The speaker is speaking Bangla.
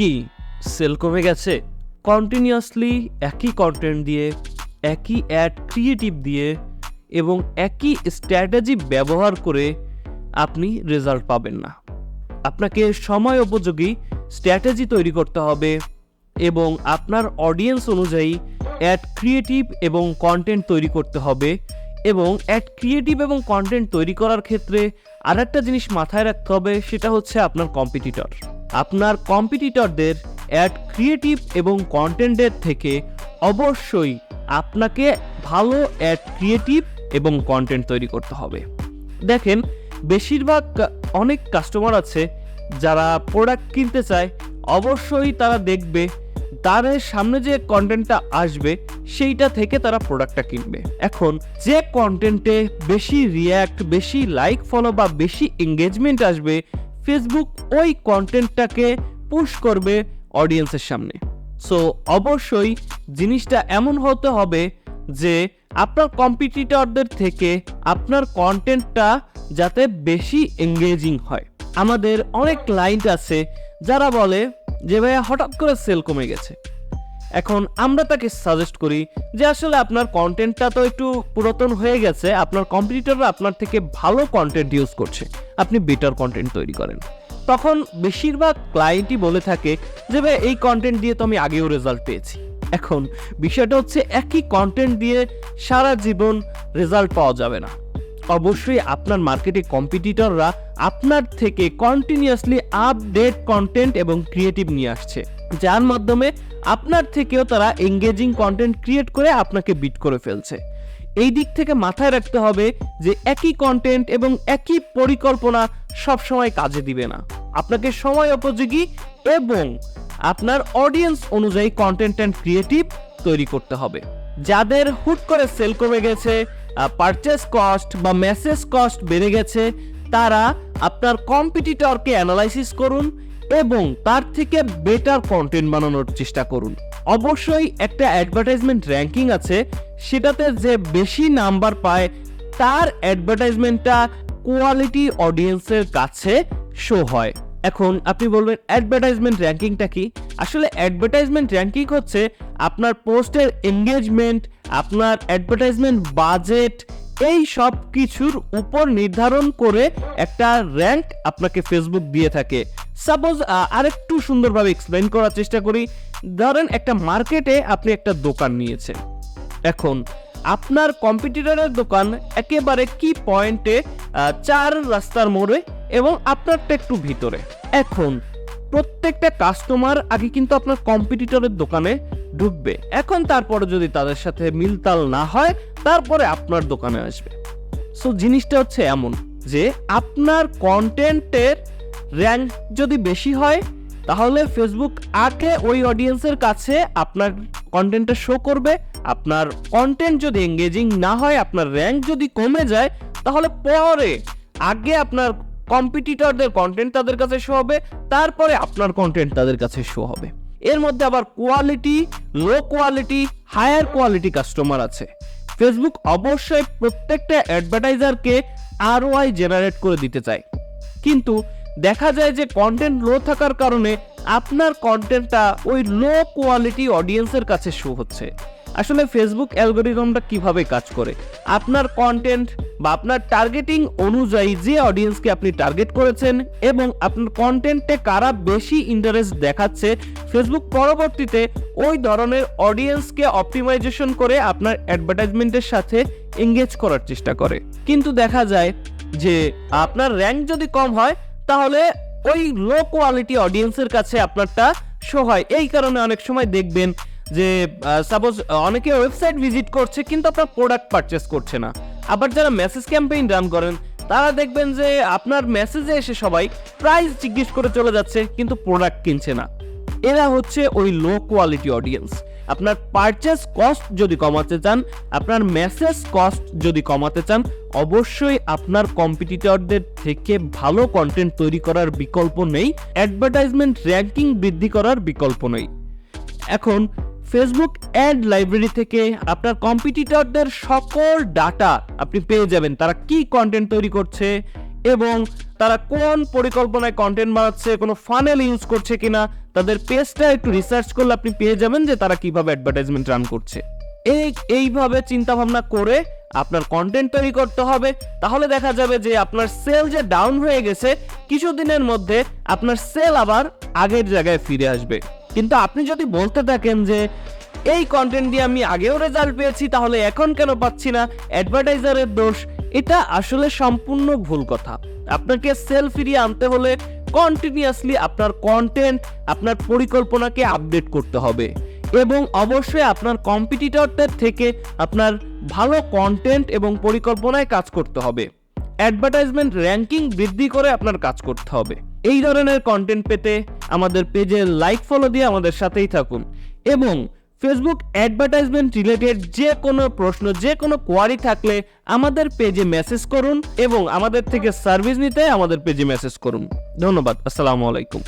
কি সেল কমে গেছে? কন্টিনিউয়াসলি একই কন্টেন্ট দিয়ে, একই অ্যাড ক্রিয়েটিভ দিয়ে এবং একই স্ট্র্যাটেজি ব্যবহার করে আপনি রেজাল্ট পাবেন না। আপনাকে সময় উপযোগী স্ট্র্যাটেজি তৈরি করতে হবে এবং আপনার অডিয়েন্স অনুযায়ী অ্যাড ক্রিয়েটিভ এবং কন্টেন্ট তৈরি করতে হবে এবং অ্যাড ক্রিয়েটিভ এবং কন্টেন্ট তৈরি করার ক্ষেত্রে আরেকটা জিনিস মাথায় রাখতে হবে, সেটা হচ্ছে আপনার কম্পিটিটর আপনার কম্পিটিটরদের অ্যাড ক্রিয়েটিভ এবং কন্টেন্টের থেকে অবশ্যই আপনাকে ভালো অ্যাড ক্রিয়েটিভ এবং কন্টেন্ট তৈরি করতে হবে। দেখেন, বেশিরভাগ অনেক কাস্টমার আছে যারা প্রোডাক্ট কিনতে চায়, অবশ্যই তারা দেখবে তাদের সামনে যে কন্টেন্টটা আসবে, সেইটা থেকে তারা প্রোডাক্টটা কিনবে। এখন, যে কন্টেন্টে বেশি রিয়্যাক্ট বেশি লাইক ফলো বা বেশি এঙ্গেজমেন্ট আসবে ফেসবুক ওই কন্টেন্টটাকে পুশ করবে অডিয়েন্সের সামনে। সো অবশ্যই জিনিসটা এমন হতে হবে যে আপনার কম্পিটিটরদের থেকে আপনার কন্টেন্টটা যাতে বেশি এঙ্গেজিং হয়। আমাদের অনেক ক্লায়েন্ট আছে যারা বলে যে, ভাইয়া হঠাৎ করে সেল কমে গেছে। এখন আমরা তাকে সাজেস্ট করি যে আসলে আপনার কন্টেন্টটা তো একটু পুরাতন হয়ে গেছে, আপনার কম্পিটিটররা আপনার থেকে ভালো কন্টেন্ট ইউজ করছে, আপনি বেটার কন্টেন্ট তৈরি করেন। তখন বেশিরভাগ ক্লায়েন্টই বলে থাকে যে, ভাই, এই কন্টেন্ট দিয়ে তো আমি আগেও রেজাল্ট পেয়েছি। এখন বিষয়টা হচ্ছে একই কন্টেন্ট দিয়ে সারা জীবন রেজাল্ট পাওয়া যাবে না। অবশ্যই আপনার মার্কেটে কম্পিটিটররা আপনার থেকে কন্টিনিউয়াসলি আপডেট কন্টেন্ট এবং ক্রিয়েটিভ নিয়ে আসছে। যার মাধ্যমে আপনার থেকেও তারা এঙ্গেজিং কন্টেন্ট ক্রিয়েট করে আপনাকে বিট করে ফেলছে। এই দিক থেকে মাথায় রাখতে হবে যে একই কন্টেন্ট এবং একই পরিকল্পনা সবসময় কাজে দিবে না। আপনাকে সময় উপযোগী এবং আপনার অডিয়েন্স অনুযায়ী কন্টেন্ট অ্যান্ড ক্রিয়েটিভ তৈরি করতে হবে। যাদের হুট করে সেল কমে গেছে পারচেস কস্ট বা মেসেজ কস্ট বেড়ে গেছে, তারা আপনার কম্পিটিটরকে অ্যানালাইসিস করুন এবং তার থেকে বেটার কন্টেন্ট বানানোর চেষ্টা করুন। অবশ্যই একটা অ্যাডভার্টাইজমেন্ট র্যাঙ্কিং আছে, সেটাতে যে বেশি নাম্বার পায়, তার অ্যাডভার্টাইজমেন্টটা কোয়ালিটি অডিয়েন্সের কাছে শো হয়। এখন আপনি বলবেন অ্যাডভার্টাইজমেন্ট র্যাঙ্কিংটা কি? আসলে অ্যাডভার্টাইজমেন্ট র্যাঙ্কিং হচ্ছে আপনার পোস্টের এঙ্গেজমেন্ট আপনার অ্যাডভার্টাইজমেন্ট বাজেট এই সব কিছুর উপর নির্ধারণ করে একটা র্যাঙ্ক আপনাকে ফেসবুক দিয়ে থাকে। সাপোজ আরেকটু সুন্দরভাবে এক্সপ্লেন করার চেষ্টা করি। ধরেন একটা মার্কেটে আপনি একটা দোকান নিয়েছেন। এখন আপনার কম্পিটিটরের দোকান একেবারে কি পয়েন্টে চার রাস্তার মোড়ে এবং আপনারটা একটু ভিতরে। এখন প্রত্যেকটা কাস্টমার আগে কিন্তু আপনার কম্পিটিটরের দোকানে ঢুকবে। এখন তারপরে যদি তাদের সাথে মিলতাল না হয়, তারপরে আপনার দোকানে আসবে। সো জিনিসটা হচ্ছে এমন যে আপনার কন্টেন্টের র্যাঙ্ক যদি বেশি হয়, তাহলে ফেসবুক আগে ওই অডিয়েন্সের কাছে আপনার কন্টেন্টটা শো করবে। আপনার কন্টেন্ট যদি এঙ্গেজিং না হয়, আপনার র্যাঙ্ক যদি কমে যায়, তাহলে পরে আগে আপনার কম্পিটিটরদের কন্টেন্ট তাদের কাছে শো হবে, তারপরে আপনার কন্টেন্ট তাদের কাছে শো হবে। এর মধ্যে আবার quality low quality higher quality customer আছে। ফেসবুক অবশ্যই প্রত্যেকটা অ্যাডভার্টাইজারকে আরওআই জেনারেট করে দিতে চায়। কিন্তু দেখা যায় যে কন্টেন্ট লো থাকার কারণে আপনার কন্টেন্টটা ওই লো কোয়ালিটি অডিয়েন্সের কাছে শো হচ্ছে। আসলে ফেসবুক অ্যালগোরিদমটা কীভাবে কাজ করে? আপনার কন্টেন্ট বা আপনার টার্গেটিং অনুযায়ী যে অডিয়েন্সকে আপনি টার্গেট করেছেন এবং আপনার কন্টেন্টে কারা বেশি ইন্টারেস্ট দেখাচ্ছে ফেসবুক পরবর্তীতে ওই ধরনের অডিয়েন্সকে অপটিমাইজেশন করে আপনার অ্যাডভার্টাইজমেন্টের সাথে এঙ্গেজ করার চেষ্টা করে। কিন্তু দেখা যায় যে আপনার র্যাঙ্ক যদি কম হয় তাহলে ওই লো কোয়ালিটি অডিয়েন্সের কাছে আপনারটা শো হয়। এই কারণে অনেক সময় দেখবেন যে সাপোজ অনেকে ওয়েবসাইট ভিজিট করছে কিন্তু আপনার প্রোডাক্ট পারচেস করছে না। আবার যারা মেসেজ ক্যাম্পেইন রান করেন, তারা দেখবেন যে, আপনার মেসেজে এসে সবাই প্রাইস জিজ্ঞেস করে চলে যাচ্ছে, কিন্তু প্রোডাক্ট কিনছে না। এরা হচ্ছে ওই লো কোয়ালিটি অডিয়েন্স আপনার পারচেস কস্ট যদি কমাতে চান, আপনার মেসেজ কস্ট যদি কমাতে চান, অবশ্যই আপনার কম্পিটিটরদের থেকে ভালো কন্টেন্ট তৈরি করার বিকল্প নেই অ্যাডভার্টাইজমেন্ট র্যাঙ্কিং বৃদ্ধি করার বিকল্প নেই। এখন ফেসবুক অ্যাড লাইব্রেরি থেকে আপনার কম্পিটিটরদের সকল ডাটা আপনি পেয়ে যাবেন, তারা কি কন্টেন্ট তৈরি করছে এবং তারা কোন পরিকল্পনায় কন্টেন্ট বানাচ্ছে, কোনো ফানেল ইউজ করছে কিনা, তাদের পেজটা একটু রিসার্চ করলে আপনি পেয়ে যাবেন যে তারা কীভাবে অ্যাডভার্টাইজমেন্ট রান করছে। এই, এইভাবে চিন্তা ভাবনা করে আপনার কন্টেন্ট তৈরি করতে হবে। তাহলে দেখা যাবে যে আপনার সেল যে ডাউন হয়ে গেছে, কিছুদিনের মধ্যে আপনার সেল আবার আগের জায়গায় ফিরে আসবে। কিন্তু আপনি যদি বলতে থাকেন যে, এই কন্টেন্ট দিয়ে আমি আগেও রেজাল্ট পেয়েছি, তাহলে এখন কেন পাচ্ছি না? অ্যাডভার্টাইজারের দোষ, এটা আসলে সম্পূর্ণ ভুল কথা। আপনাকে সেল ফিরিয়ে আনতে হলে কন্টিনিউয়াসলি আপনার কন্টেন্ট আপনার পরিকল্পনাকে আপডেট করতে হবে। এবং অবশ্যই আপনার কম্পিটিটরদের থেকে আপনার ভালো কন্টেন্ট এবং পরিকল্পনায় কাজ করতে হবে। অ্যাডভার্টাইজমেন্ট র্যাঙ্কিং বৃদ্ধি করে আপনার কাজ করতে হবে। এই ধরনের কন্টেন্ট পেতে আমাদের পেজে লাইক ফলো দিয়ে আমাদের সাথেই থাকুন। এবং ফেসবুক অ্যাডভার্টাইজমেন্ট রিলেটেড যে কোনো প্রশ্ন, যে কোনো কোয়ারি থাকলে আমাদের পেজে মেসেজ করুন এবং আমাদের থেকে সার্ভিস নিতে আমাদের পেজে মেসেজ করুন। ধন্যবাদ, আসসালামু আলাইকুম।